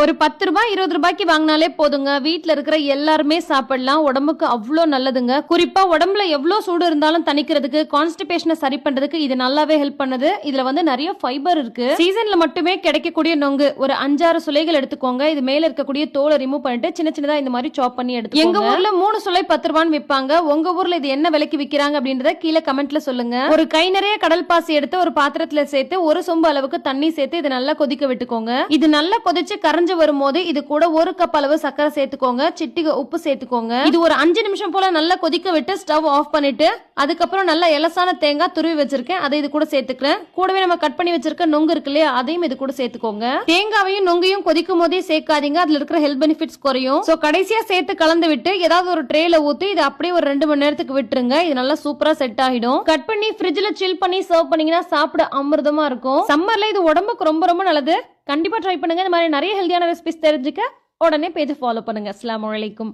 ஒரு பத்து ரூபாய் இருபது ரூபாய்க்கு வாங்கினாலே போதுங்க. வீட்ல இருக்கிற எல்லாருமே சாப்பிடலாம். உடம்புக்கு அவ்வளோ நல்லதுங்க. குறிப்பா உடம்புல எவ்வளோ சூடு இருந்தாலும் தணிக்கிறதுக்கு கான்ஸ்டிபேஷனை சரி பண்றதுக்கு இது நல்லாவே ஹெல்ப் பண்ணுது. இதுல வந்து நிறைய ஃபைபர் இருக்கு. சீசன்ல மட்டுமே கிடைக்கக்கூடிய நொங்கு. ஒரு அஞ்சாறு சுளைகள் எடுத்துக்கோங்க. இது மேல இருக்கக்கூடிய தோலை ரிமூவ் பண்ணிட்டு சின்ன சின்னதா இந்த மாதிரி சாப் பண்ணி எடுத்து எங்க ஊர்ல மூணு சுளை பத்து ரூபான்னு விற்பாங்க உங்க ஊர்ல இது என்ன விலைக்கு விக்கிறாங்க அப்படின்றத கீழே கமெண்ட்ல சொல்லுங்க. ஒரு கை நிறைய கடல் பாசி எடுத்து ஒரு பாத்திரத்துல சேர்த்து ஒரு சொம்பு அளவுக்கு தண்ணி சேர்த்து இது நல்லா கொதிக்க விட்டுக்கோங்க. இது நல்லா கொதிச்சு கரைஞ்சு வரும்போது இது கூட ஒரு கப் அளவு சர்க்கரை சேர்த்துக்கோங்க சிட்டிகை உப்பு சேர்த்துக்கோங்க. இது ஒரு அஞ்சு நிமிஷம் போல நல்லா கொதிக்க விட்டு ஸ்டவ் ஆஃப் பண்ணிட்டு அதுக்கப்புறம் நல்லா எலசான தேங்காய் துருவி வச்சிருக்கேன். அதை இது கூட சேர்த்துக்கிறேன். கூடவே நம்ம கட் பண்ணி வச்சிருக்க நொங்கு இருக்கு இல்லையா அதையும் இது கூட சேர்த்துக்கோங்க. தேங்காவையும் நொங்கையும் கொதிக்கும் போதே சேர்க்காதீங்க. அதுல இருக்கிற ஹெல்த் பெனிஃபிட்ஸ் குறையும். சோ கடைசியா சேர்த்து கலந்து விட்டு ஏதாவது ஒரு ட்ரேல ஊத்தி இது அப்படியே ஒரு ரெண்டு மணி நேரத்துக்கு விட்டுருங்க. இது நல்லா சூப்பரா செட் ஆகிடும். கட் பண்ணி ஃப்ரிட்ஜ்ல சில் பண்ணி சர்வ் பண்ணீங்கன்னா சாப்பிட அமிர்தமா இருக்கும். சம்மர்ல இது உடம்புக்கு ரொம்ப ரொம்ப நல்லது. கண்டிப்பா ட்ரை பண்ணுங்கள் இந்த மாதிரி நிறைய ஹெல்தியான ரெசிபிஸ் தெரிஞ்சுக்க உடனே பேஜை ஃபாலோ பண்ணுங்க. அஸ்லாம் வலைக்கும்